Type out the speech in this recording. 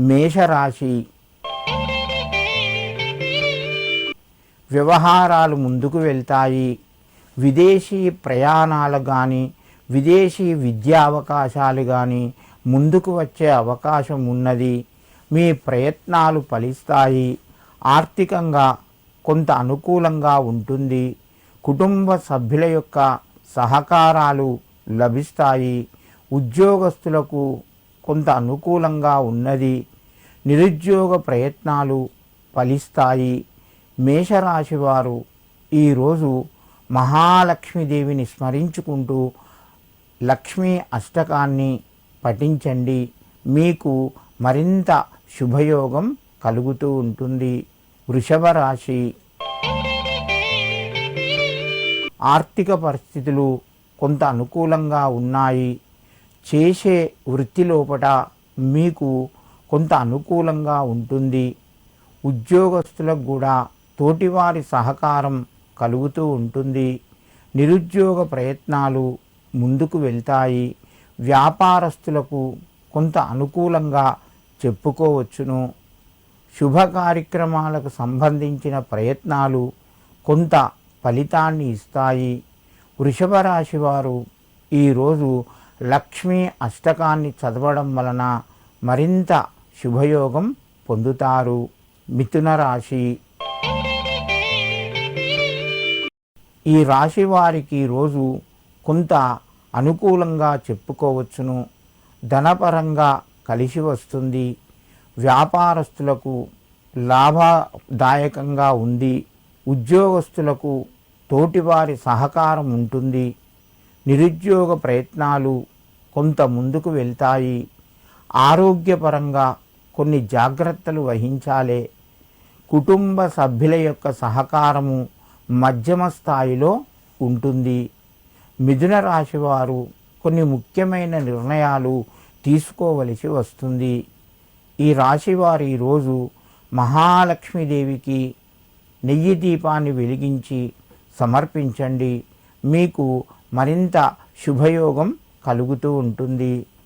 మేషరాశి. వ్యవహారాలు ముందుకు వెళ్తాయి. విదేశీ ప్రయాణాలు కానీ విదేశీ విద్యా అవకాశాలు కానీ ముందుకు వచ్చే అవకాశం ఉన్నది. మీ ప్రయత్నాలు ఫలిస్తాయి. ఆర్థికంగా కొంత అనుకూలంగా ఉంటుంది. కుటుంబ సభ్యుల యొక్క సహకారాలు లభిస్తాయి. ఉద్యోగస్తులకు కొంత అనుకూలంగా ఉన్నది. నిరుద్యోగ ప్రయత్నాలు ఫలిస్తాయి. మేషరాశి వారు ఈరోజు మహాలక్ష్మీదేవిని స్మరించుకుంటూ లక్ష్మీ అష్టకాన్ని పఠించండి. మీకు మరింత శుభయోగం కలుగుతూ ఉంటుంది. వృషభ రాశి. ఆర్థిక పరిస్థితులు కొంత అనుకూలంగా ఉన్నాయి. చేసే వృత్తి లోపట మీకు కొంత అనుకూలంగా ఉంటుంది. ఉద్యోగస్తులకు కూడా తోటివారి సహకారం కలుగుతూ ఉంటుంది. నిరుద్యోగ ప్రయత్నాలు ముందుకు వెళ్తాయి. వ్యాపారస్తులకు కొంత అనుకూలంగా చెప్పుకోవచ్చును. శుభ కార్యక్రమాలకు సంబంధించిన ప్రయత్నాలు కొంత ఫలితాన్ని ఇస్తాయి. వృషభ రాశి వారు ఈరోజు లక్ష్మీ అష్టకాన్ని చదవడం వలన మరింత శుభయోగం పొందుతారు. మిథున రాశి. ఈ రాశి వారికి రోజు కొంత అనుకూలంగా చెప్పుకోవచ్చును. ధనపరంగా కలిసి వస్తుంది. వ్యాపారస్తులకు లాభదాయకంగా ఉంది. ఉద్యోగస్తులకు తోటివారి సహకారం ఉంటుంది. నిరుద్యోగ ప్రయత్నాలు కొంత ముందుకు వెళ్తాయి. ఆరోగ్యపరంగా కొన్ని జాగ్రత్తలు వహించాలే. కుటుంబ సభ్యుల యొక్క సహకారము మధ్యమ స్థాయిలో ఉంటుంది. మిథున రాశి వారు కొన్ని ముఖ్యమైన నిర్ణయాలు తీసుకోవలసి వస్తుంది. ఈ రాశి వారు ఈరోజు మహాలక్ష్మీదేవికి నెయ్యి దీపాన్ని వెలిగించి సమర్పించండి. మీకు మరింత శుభయోగం కలుగుతూ ఉంటుంది.